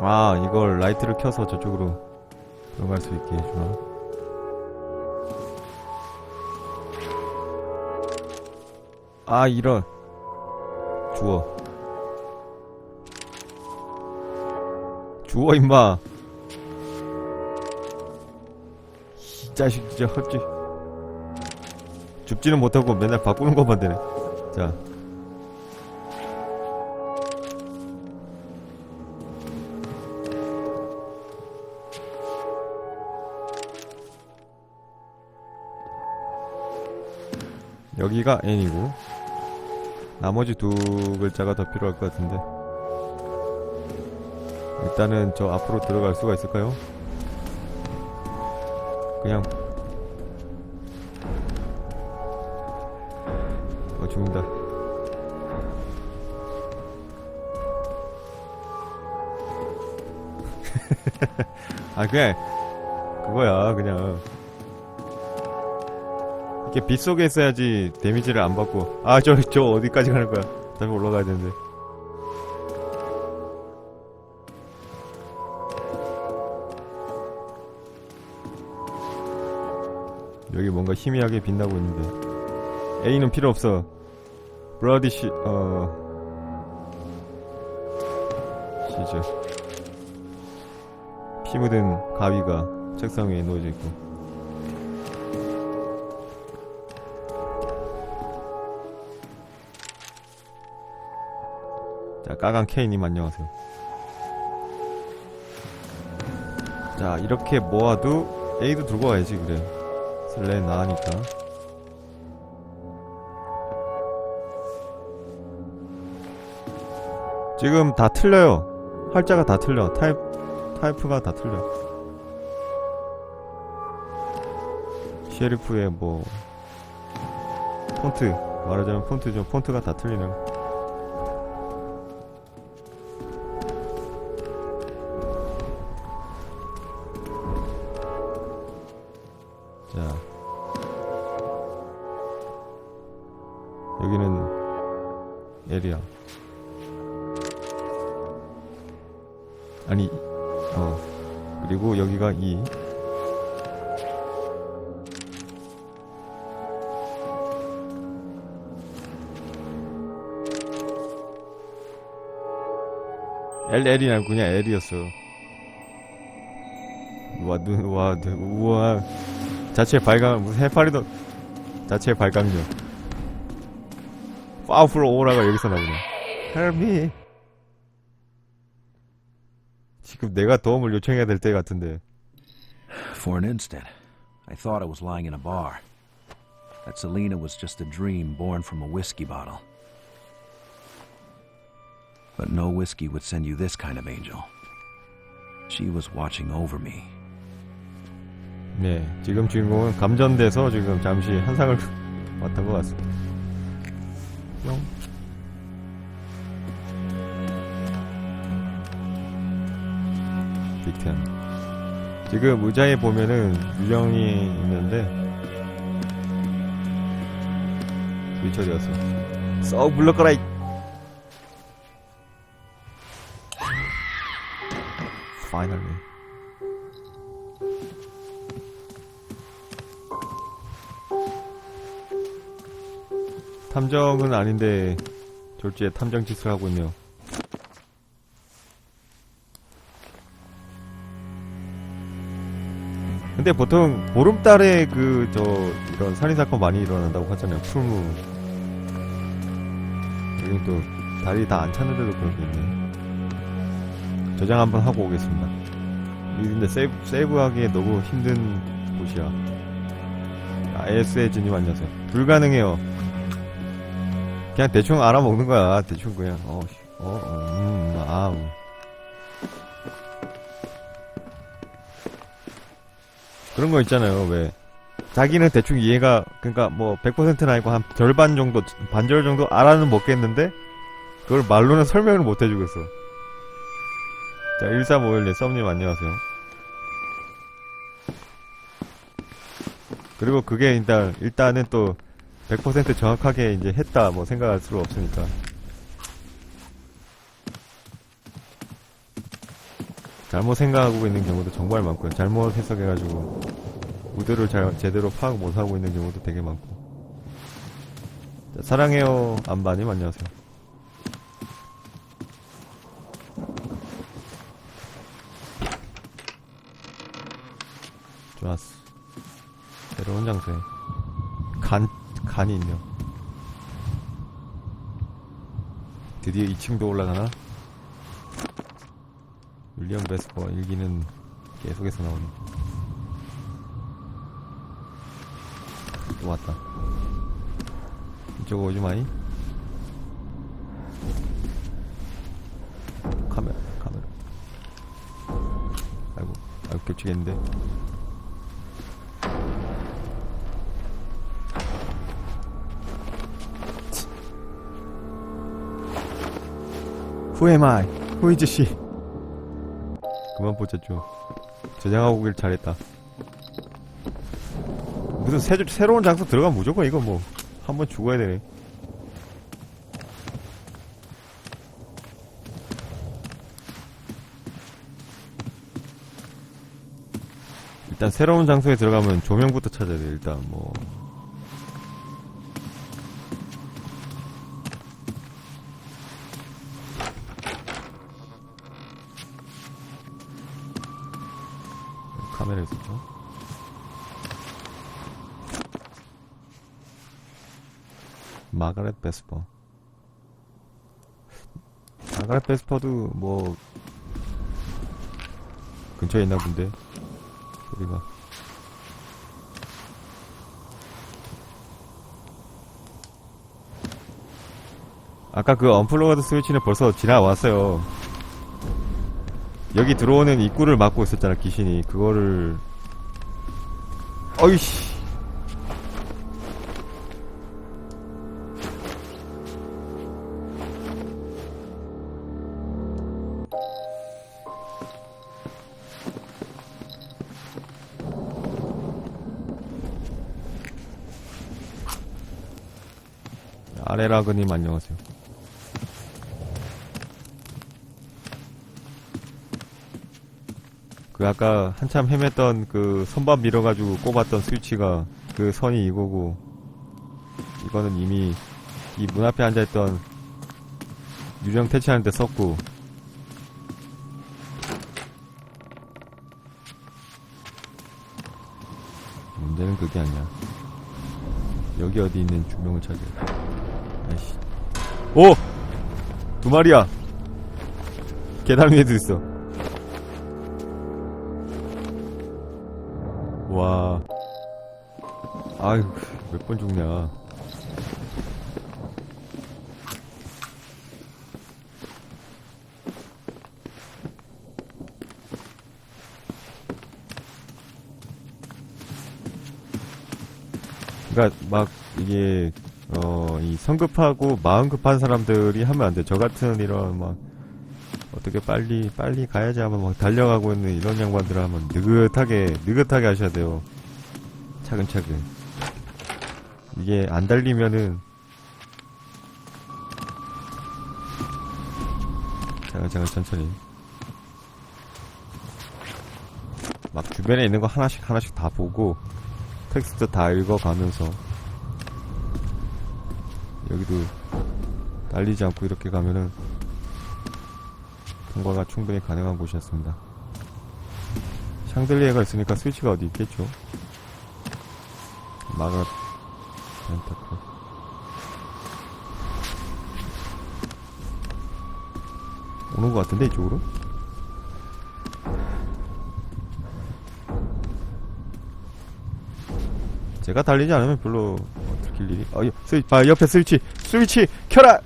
아 이걸 라이트를 켜서 저쪽으로 들어갈 수 있게 해주나? 아 이런. 주워. 주워 임마. 이 자식 진짜 헛지 줍지는 못하고 맨날 바꾸는 것만 되네. 자 여기가 N이고 나머지 두 글자가 더 필요할 것 같은데. 일단은 저 앞으로 들어갈 수가 있을까요? 그냥. 어 죽는다. 아 그냥 그거야 그냥 이게 빗속에 있어야지 데미지를 안 받고. 아 저 저 어디까지 가는 거야? 다시 올라가야 되는데. 여기 뭔가 희미하게 빛나고 있는데. A는 필요 없어. 브라디시 어. 시저 피 묻은 가위가 책상 위에 놓여져 있고 자, 까강 K님 안녕하세요. 자, 이렇게 모아도 A도 들고 가야지, 그래. 슬레 나으니까. 지금 다 틀려요. 활자가 다 틀려. 타입, 타입가 다 틀려. 셰리프의 뭐, 폰트. 말하자면 폰트 좀, 폰트가 다 틀리는. 자. 여기는 L이야 아니 어. 그리고 여기가 E L L이 아니고 그냥 L이었어. 와, 눈, 와, 눈, 우와. 자체 발광, 무슨 해파리도, 자체 발광력. 파워풀 오라가 여기서 나오네. Me. 지금 내가 도움을 요청해야 될 때 같은데. For an instant, I thought I was lying in a bar. That Selena was just a dream born from a whiskey bottle. But no whiskey would send you this kind of angel. She was watching over me. 네, 지금 주인공은 감전돼서 지금 잠시 한상을 왔던 것 같습니다. 뿅. 빅텐. 지금 의자에 보면은 유령이 있는데 왔어. 썩 물러거라 이. 파 탐정은 아닌데 졸지에 탐정 짓을 하고 있네요. 근데 보통 보름달에 그 저 이런 살인 사건 많이 일어난다고 하잖아요. 풀무. 여기 또 다리 다 안 찾는데도 그런 게 있네. 저장 한번 하고 오겠습니다. 이 근데 세이브 세이브하기에 너무 힘든 곳이야. 아, ASA진님 안녕하세요. 불가능해요. 그냥 대충 알아먹는 거야. 대충 그냥 어, 씨, 어, 음, 아우. 그런 거 있잖아요. 왜 자기는 대충 이해가 그러니까 뭐 100%는 아니고 한 절반 정도 반절 정도 알아는 먹겠는데 그걸 말로는 설명을 못 해주겠어. 자 1351님 썸님 안녕하세요. 그리고 그게 일단 일단은 또 100% 정확하게 이제 했다 뭐 생각할 수가 없으니까 잘못 생각하고 있는 경우도 정말 많고요. 잘못 해석해가지고 의도를 잘 제대로 파악 못하고 있는 경우도 되게 많고. 자, 사랑해요 안바님 안녕하세요. 좋았어. 새로운 장소에 간 간이 있네요. 드디어 2층도 올라가나? 윌리엄 베스퍼 일기는 계속해서 나오네. 또 왔다. 이쪽 오지 마이. 카메라, 카메라. 아이고, 아이고, 겹치겠는데. Who am I? Who is she? 그만 보자죠. 저장하고 오길 잘했다. 무슨 새, 새로운 장소 들어가면 무조건 이거 뭐, 한 번 죽어야 되네. 일단 새로운 장소에 들어가면 조명부터 찾아야 돼, 일단 뭐. 카메라 있었죠? 마가렛 베스퍼. 마가렛 베스퍼도 뭐 근처에 있나 본데 소리가. 아까 그 언플러그드 스위치는 벌써 지나왔어요. 여기 들어오는 입구를 막고 있었잖아 귀신이. 그거를. 어이씨. 아레라그님 안녕하세요 그 아까 한참 헤맸던 그 선반 밀어가지고 꼽았던 스위치가 그 선이 이거고 이거는 이미 이 문 앞에 앉아있던 유령 퇴치하는데 썼고. 문제는 그게 아니야. 여기 어디 있는 주명을 찾아야 돼. 아이씨. 오! 두 마리야! 계단 위에도 있어 아유, 몇 번 죽냐. 그니까, 막, 이게, 어, 이 성급하고 마음 급한 사람들이 하면 안 돼. 저 같은 이런, 막, 어떻게 빨리 빨리 가야지 하면 막 달려가고 있는 이런 양반들 하면 느긋하게 느긋하게 하셔야 돼요. 차근차근. 이게 안 달리면은 차근차근 천천히. 막 주변에 있는 거 하나씩 하나씩 다 보고 텍스트 다 읽어가면서 여기도 달리지 않고 이렇게 가면은 통과가 충분히 가능한 곳이었습니다. 샹들리에가 있으니까 스위치가 어디 있겠죠? 마가 펜타클 오는 것 같은데 이쪽으로? 제가 달리지 않으면 별로 어, 들킬 일이 어, 여- 스위, 아, 옆에 스위치 스위치 켜라!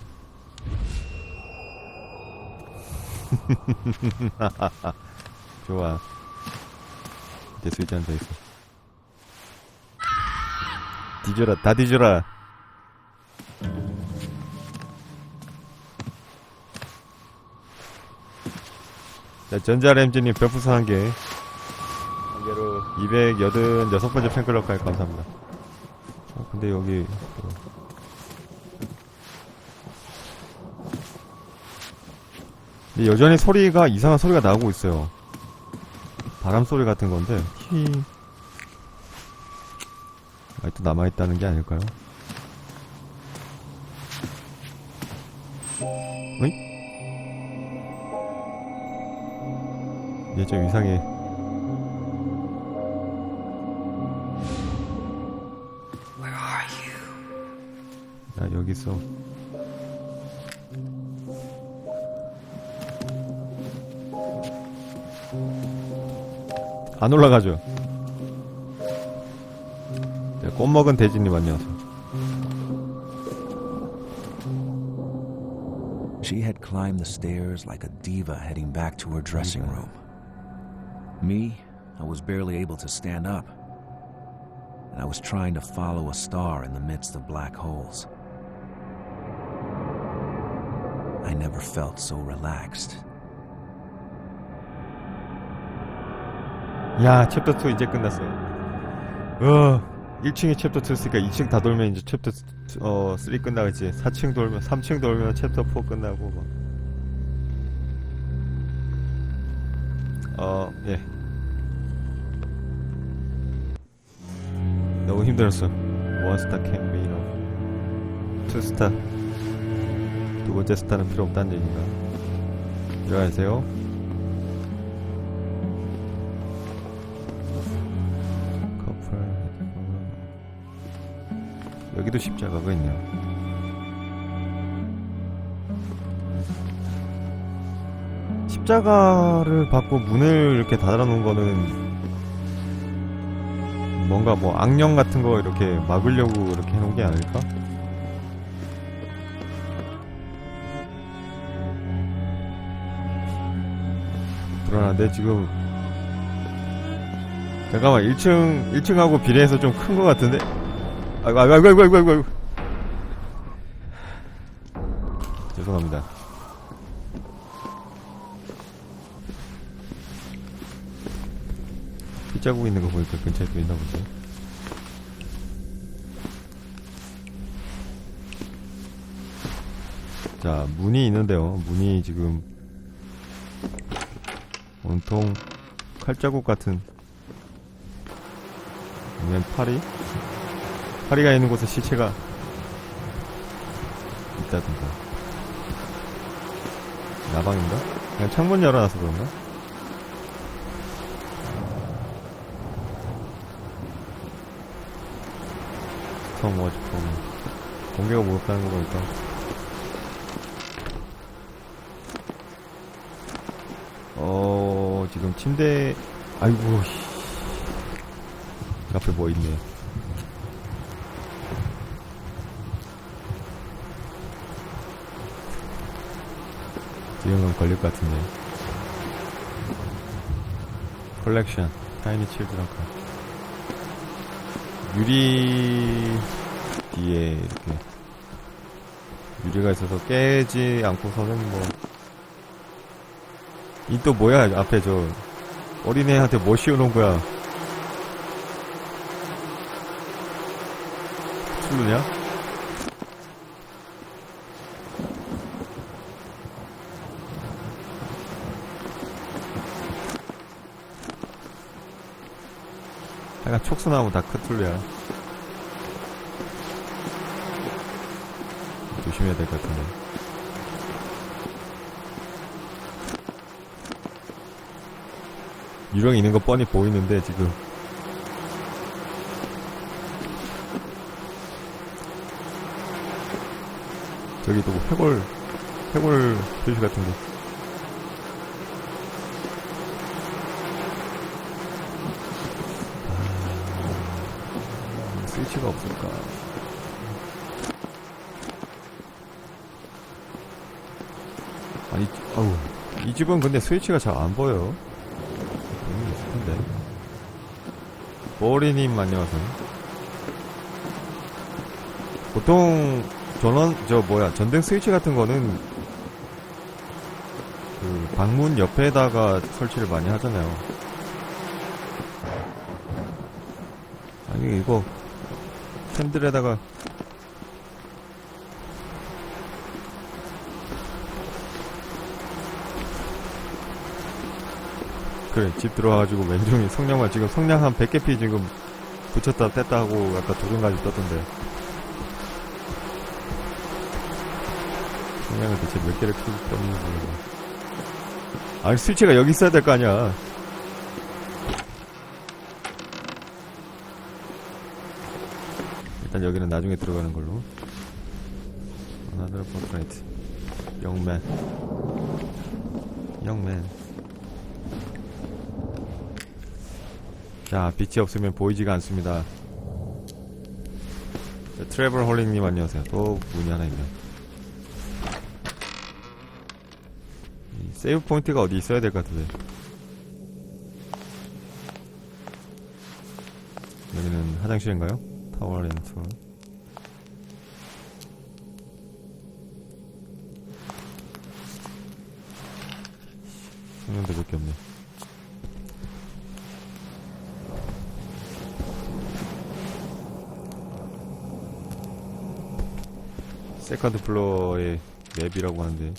좋아. 밑에 스위치 앉아 있어. 뒤져라, 다 뒤져라. 자, 전자램즈님 별풍선 한 개. 한 개로 286번째 팬클럽까지 감사합니다. 어, 근데 여기, 또 근데 여전히 소리가, 이상한 소리가 나오고 있어요. 바람 소리 같은 건데 히 아직도 남아있다는 게 아닐까요? 어이? 얘 좀 이상해? 나 여기 있어 안 올라가죠 네, 꽃 먹은 돼지님 안녕하세요 She had climbed the stairs like a diva heading back to her dressing room. Me, I was barely able to stand up. And I was trying to follow a star in the midst of black holes. I never felt so relaxed. 야 챕터 2 이제 끝났어요 어 1층에 챕터 2 있으니까 2층 다 돌면 이제 챕터 2, 어, 3 끝나겠지 4층 돌면 3층 돌면 챕터 4 끝나고 뭐. 어예. 너무 힘들었어. 원스타 캠 메이너 투스타 두 번째 스타는 필요 없다는 얘기인가? 들어가세요 여기도 십자가가 있네요 십자가를 받고 문을 이렇게 닫아놓은 거는 뭔가 뭐 악령 같은 거 이렇게 막으려고 이렇게 해놓은 게 아닐까? 불안한데 지금 잠깐만 1층 1층하고 비례해서 좀 큰 거 같은데? 아이고 아이고 아이고 아이고 아이고 아이고. 죄송합니다. 빗자국 있는 거 보니까 근처에 또 있나 보죠 자 문이 있는데요. 문이 지금 온통 칼자국 같은. 아니면 파리? 파리가 있는 곳에 시체가 있다든가 나방인가? 그냥 창문 열어놔서 그런가? 스톰 워치 폼 공개가 무섭다는 거 보니까 어 지금 침대 아이고 씨. 앞에 뭐 있네 지금은 걸릴 것 같은데. 컬렉션 타이니 칠드런 카 유리 뒤에 이렇게. 유리가 있어서 깨지 않고서는 뭐. 이 또 뭐야 앞에 저. 어린애한테 뭐 씌워놓은 거야? 술루냐? 약간 촉수나무 다크툴루야. 조심해야 될 것 같은데. 유령이 있는 거 뻔히 보이는데 지금. 저기 또 해골 해골 표시 같은 거 아, 스위치가 없을까. 아니 아우 이 집은 근데 스위치가 잘 안 보여. 게 싶은데. 보리님 안녕하세요. 보통 전원 저 뭐야 전등 스위치 같은 거는 그 방문 옆에다가 설치를 많이 하잖아요. 아니 이거 캔들에다가 그래 집 들어와가지고 왼종이 성냥만 지금 성냥 한 100개 피 지금 붙였다 뗐다 하고 아까 도전까지 떴던데. 성냥을 대체 몇 개를 크 떴는지 모르겠네. 아니 스위치가 여기 있어야 될 거 아니야 일단 여기는 나중에 들어가는 걸로. Another portrait Young man. Young man. 자 빛이 없으면 보이지가 않습니다. 자, 트래블 홀링님 안녕하세요. 또 문이 하나 있네 이 세이브 포인트가 어디 있어야 될 것 같은데. 여기는 화장실인가요? 타워 렌트 성능도 몇개 없네. 세컨드 플로어의 맵이라고 하는데.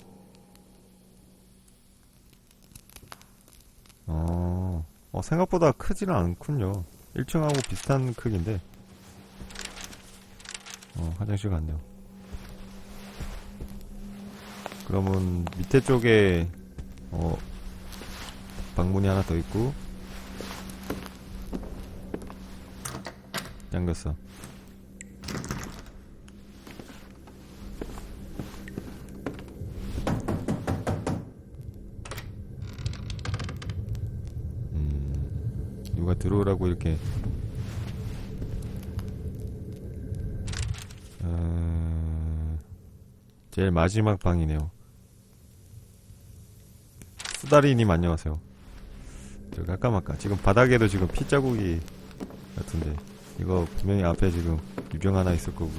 어, 어 생각보다 크지는 않군요. 1층하고 비슷한 크기인데 어 화장실 같네요. 그러면 밑에 쪽에 어 방문이 하나 더 있고 잠겼어. 음, 누가 들어오라고 이렇게 어, 제일 마지막 방이네요. 수다리님 안녕하세요. 저 깜깜할까. 지금 바닥에도 지금 핏자국이 같은데 이거 분명히 앞에 지금 유령 하나 있을 거고.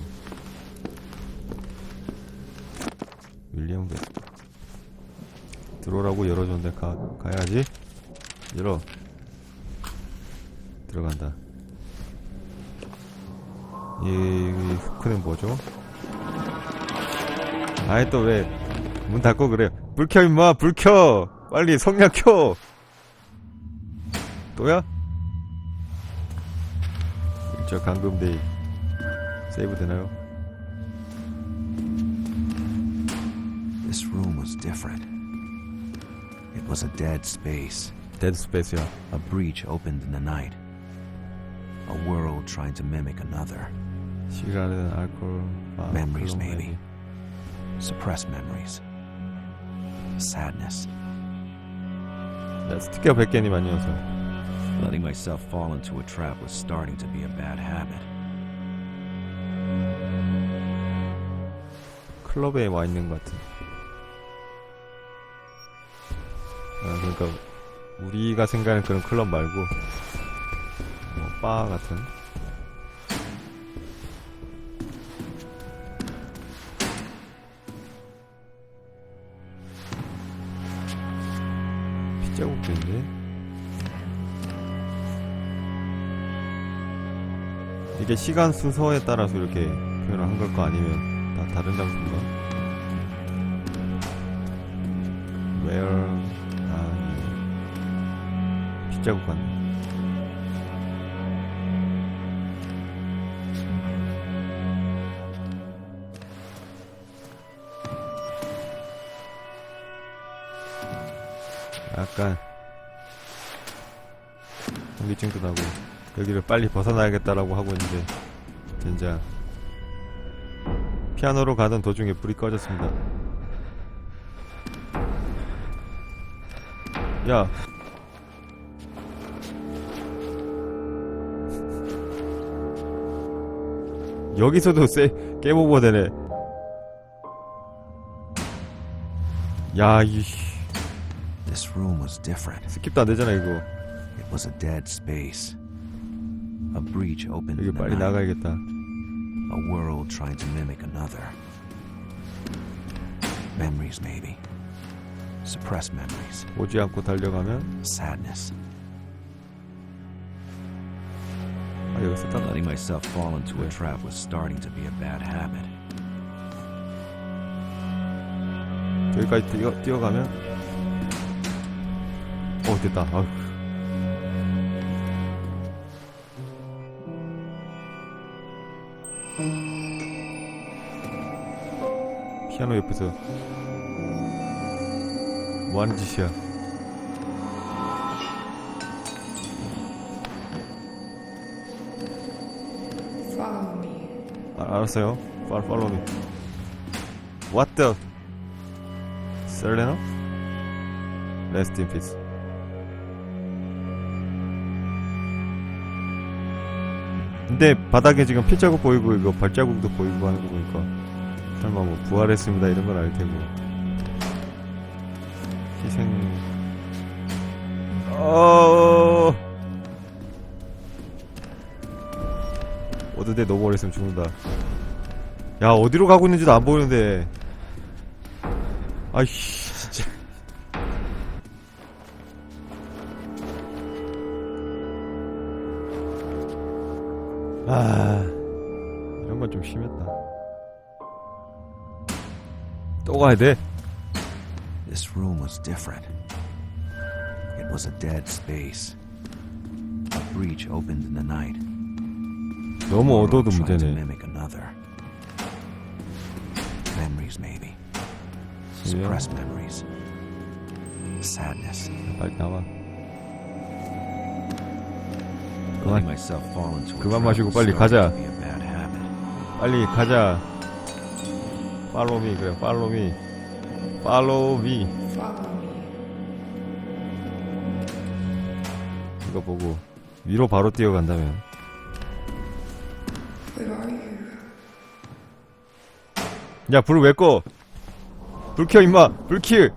윌리엄 베스 들어오라고 열어줬는데 가, 가야지. 열어. 들어간다. 이, 이 후크는 뭐죠? 아이 또 왜 문 닫고 그래 불 켜 임마 불 켜 빨리 성냥 켜 또야? 저 감금데이 세이브 되나요? This room was different. It was a dead space. 데드 스페이스야 A breach opened in the night. A world trying to mimic another. 시간은 알코올 아, Memories, 클로메리. maybe. Suppressed memories. Sadness. 네, 스티커 100개님 안녕하세요 Letting myself fall into a trap was starting to be a bad habit. 클럽에 와 있는 것 같은 아, 그러니까 우리가 생각하는 그런 클럽 말고 뭐, 바 같은 있네 이게 시간 순서에 따라서 이렇게 표현을 한 걸까 아니면 다 다른 장소인가? Where 아 예. 빗자국 같네 약간 공기증도 나고 여기를 빨리 벗어나야겠다라고 하고 있는데 진짜 피아노로 가던 도중에 불이 꺼졌습니다. 야. 여기서도 세 게임오버 되네. 야, 이 This room was different. 스킵도 안 되잖아 이거. It was a dead space. A breach opened 여기 in the 빨리 night. 나가야겠다. A world trying to mimic another. Memories, maybe. Suppressed memories. 오지 않고 달려가면 Sadness. 아 여기서 딱 Letting myself fall into a Yeah. trap was starting to be a bad habit. 여기까지 뛰어, 뛰어가면 어 됐다 아휴 피아노 옆에서 뭐 하는 짓이야? 아, 알았어요. Follow, follow me. What the? 셀레나? Rest in peace. 근데 바닥에 지금 핏자국 보이고 이거 발자국도 보이고 하는 거 보니까 설마 뭐 부활했습니다. 이런 건 알 테고. 희생. 어. 어두대 너무 오래 있으면 죽는다. 야 어디로 가고 있는지도 안 보이는데. 아이씨 진짜. 아 이런 건 좀 심했다 또 가야 돼? This room was different. It was a dead space. A breach opened in the night. 너무 어두워도 Tried to 문제네 mimic another. Memories, maybe. Yeah. Suppressed memories. Sadness. 빨리 나와 Letting myself fall into a 그만 trap 마시고 was 빨리 starting 가자. to be a bad habit. 빨리 가자 팔로우 미 그래 팔로우 미 팔로우 미. 이거 보고 위로 바로 뛰어간다면? 야 불을 왜 꺼? 불 켜 임마 불 켜!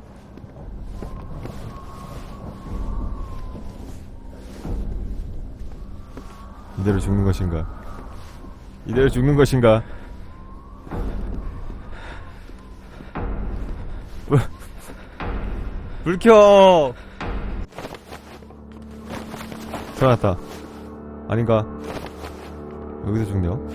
이대로 죽는 것인가? 이대로 죽는 것인가? 불, 불 켜! 살아났다. 아닌가? 여기서 죽네요.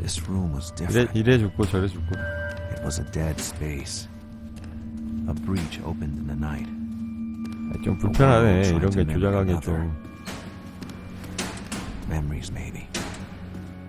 This room was 이래, different. 이래 죽고 저래 죽고. It was a dead space. A breach opened in the night. 아, 좀 불편하네. 이런 게 조작하기 좀. Memories, maybe.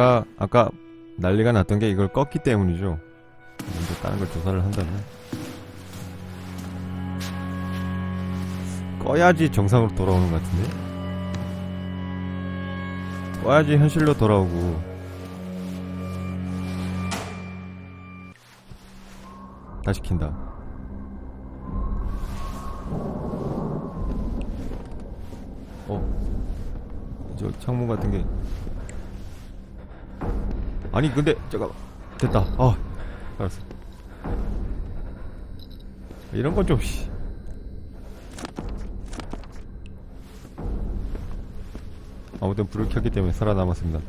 제가 아까 난리가 났던 게 이걸 껐기 때문이죠. 먼저 다른 걸 조사를 한다면. 꺼야지 정상으로 돌아오는 것 같은데? 꺼야지 현실로 돌아오고. 다시 킨다. 어? 저 창문 같은 게 아니 근데 잠깐 됐다. 아 알았어 이런 건좀 씨. 아무튼 불을 켰기 때문에 살아남았습니다.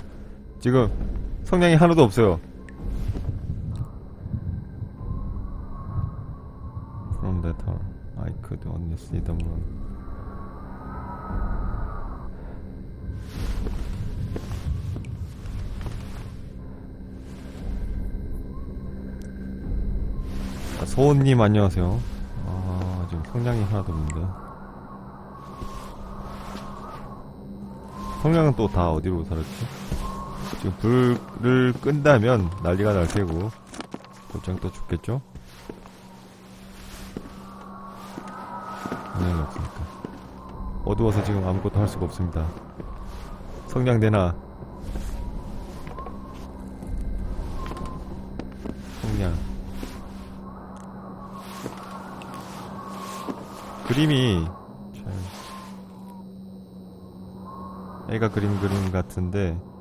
지금 성냥이 하나도 없어요. From that hour I could only see the moon 소은님 안녕하세요. 아 지금 성냥이 하나도 없는데. 성냥은 또 다 어디로 사라졌지? 지금 불을 끈다면 난리가 날 테고 곧장 또 죽겠죠? 성냥이 없으니까. 어두워서 지금 아무것도 할 수가 없습니다. 성냥 내놔. 성냥. 그림이 잘 애가 그림 그림 같은데